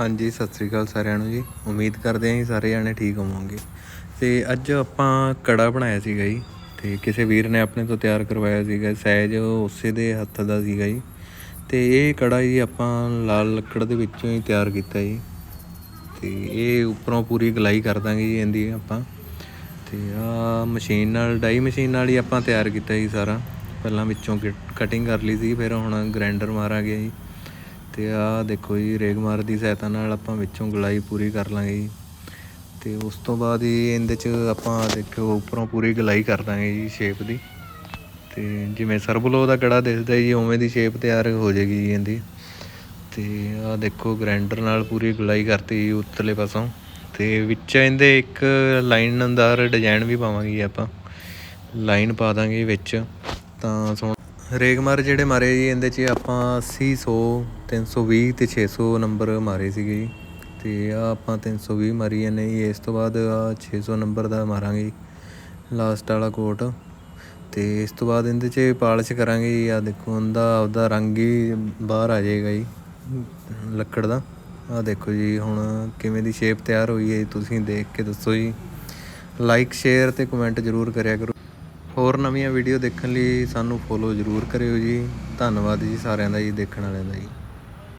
ਹਾਂਜੀ, ਸਤਿ ਸ੍ਰੀ ਅਕਾਲ ਸਾਰਿਆਂ ਨੂੰ ਜੀ। ਉਮੀਦ ਕਰਦੇ ਹਾਂ ਜੀ ਸਾਰੇ ਜਾਣੇ ਠੀਕ ਹੋਵੋਗੇ। ਤੇ ਅੱਜ ਆਪਾਂ ਕੜਾ ਬਣਾਇਆ ਸੀਗਾ ਜੀ। ਤੇ ਕਿਸੇ ਵੀਰ ਨੇ ਆਪਣੇ ਤੋਂ ਤਿਆਰ ਕਰਵਾਇਆ ਸੀਗਾ। ਸਾਈਜ਼ ਉਸੇ ਦੇ ਹੱਥ ਦਾ ਸੀਗਾ ਜੀ। ਤੇ ਇਹ ਕੜਾ ਜੀ ਆਪਾਂ ਲਾਲ ਲੱਕੜ ਦੇ ਵਿੱਚੋਂ ਹੀ ਤਿਆਰ ਕੀਤਾ ਜੀ। ਤੇ ਇਹ ਉੱਪਰੋਂ ਪੂਰੀ ਗਲਾਈ ਕਰ ਦਾਂਗੇ ਜੀ ਇਹਦੀ ਆਪਾਂ। ਤੇ ਆ ਮਸ਼ੀਨ ਨਾਲ, ਡਾਈ ਮਸ਼ੀਨ ਨਾਲ ਹੀ ਆਪਾਂ ਤਿਆਰ ਕੀਤਾ ਜੀ ਸਾਰਾ। ਪਹਿਲਾਂ ਵਿੱਚੋਂ ਕਟਿੰਗ ਕਰ ਲਈ ਸੀ, ਫਿਰ ਹੁਣ ਗ੍ਰਾਈਂਡਰ ਮਾਰਾਂਗੇ ਜੀ। ਤੇ ਆਹ ਦੇਖੋ ਜੀ ਰੇਗਮਾਰ ਦੀ ਸਹਾਇਤਾ ਨਾਲ ਆਪਾਂ ਵਿੱਚੋਂ ਗਲਾਈ ਪੂਰੀ ਕਰ ਲਾਂਗੇ ਜੀ। ਤੇ ਉਸ ਤੋਂ ਬਾਅਦ ਹੀ ਇਹਦੇ ਚ ਆਪਾਂ ਦੇਖੋ ਉੱਪਰੋਂ ਪੂਰੀ ਗਲਾਈ ਕਰ ਦਾਂਗੇ ਜੀ ਸ਼ੇਪ ਦੀ। ਤੇ ਜਿਵੇਂ ਸਰਬਲੋ ਦਾ ਕੜਾ ਦਿਸਦਾ ਜੀ, ਉਵੇਂ ਦੀ ਸ਼ੇਪ ਤਿਆਰ ਹੋ ਜਾਏਗੀ ਜੀ ਇਹਦੀ। ਤੇ ਆਹ ਦੇਖੋ ਗ੍ਰਾਈਂਡਰ ਨਾਲ ਪੂਰੀ ਗਲਾਈ ਕਰਤੀ ਜੀ ਉੱਤਲੇ ਪਾਸੋਂ। ਤੇ ਵਿੱਚ ਇਹਦੇ ਇੱਕ ਲਾਈਨ ਅੰਦਰ ਡਿਜ਼ਾਈਨ ਵੀ ਪਾਵਾਂਗੇ ਜੀ ਆਪਾਂ। ਲਾਈਨ ਪਾ ਦਾਂਗੇ ਵਿੱਚ, ਤਾਂ ਸੋ ਰੇਗਮਾਰ ਜਿਹੜੇ ਮਾਰੇ ਜੀ ਇਹਦੇ 'ਚ ਆਪਾਂ 80 100 320 ਤੇ 600 ਨੰਬਰ ਮਾਰੇ ਸੀਗੇ ਜੀ। ਤੇ ਆ ਆਪਾਂ 320 ਮਾਰੀ ਜਾਂਦੇ ਜੀ ਇਸ ਤੋਂ ਬਾਅਦ ਆ 600 ਨੰਬਰ ਦਾ ਮਾਰਾਂਗੇ ਲਾਸਟ ਵਾਲਾ ਕੋਟ ਤੇ ਇਸ ਤੋਂ ਬਾਅਦ ਇਹਦੇ 'ਚ ਪਾਲਿਸ਼ ਕਰਾਂਗੇ ਜੀ ਆ ਦੇਖੋ ਉਹਦਾ ਆਪਦਾ ਰੰਗ ਹੀ ਬਾਹਰ ਆ ਜਾਏਗਾ ਜੀ ਲੱਕੜ ਦਾ। ਆ ਦੇਖੋ ਜੀ ਹੁਣ ਕਿਵੇਂ ਦੀ ਸ਼ੇਪ ਤਿਆਰ ਹੋਈ ਹੈ ਜੀ, ਤੁਸੀਂ ਦੇਖ ਕੇ ਦੱਸੋ ਜੀ। ਲਾਈਕ ਸ਼ੇਅਰ ਤੇ ਕਮੈਂਟ ਜ਼ਰੂਰ ਕਰਿਆ ਕਰੋ। ਹੋਰ ਨਵੀਆਂ ਵੀਡੀਓ ਦੇਖਣ ਲਈ ਸਾਨੂੰ ਫੋਲੋ ਜ਼ਰੂਰ ਕਰਿਓ ਜੀ। ਧੰਨਵਾਦ ਜੀ ਸਾਰਿਆਂ ਦਾ ਜੀ ਦੇਖਣ ਵਾਲਿਆਂ ਦਾ ਜੀ।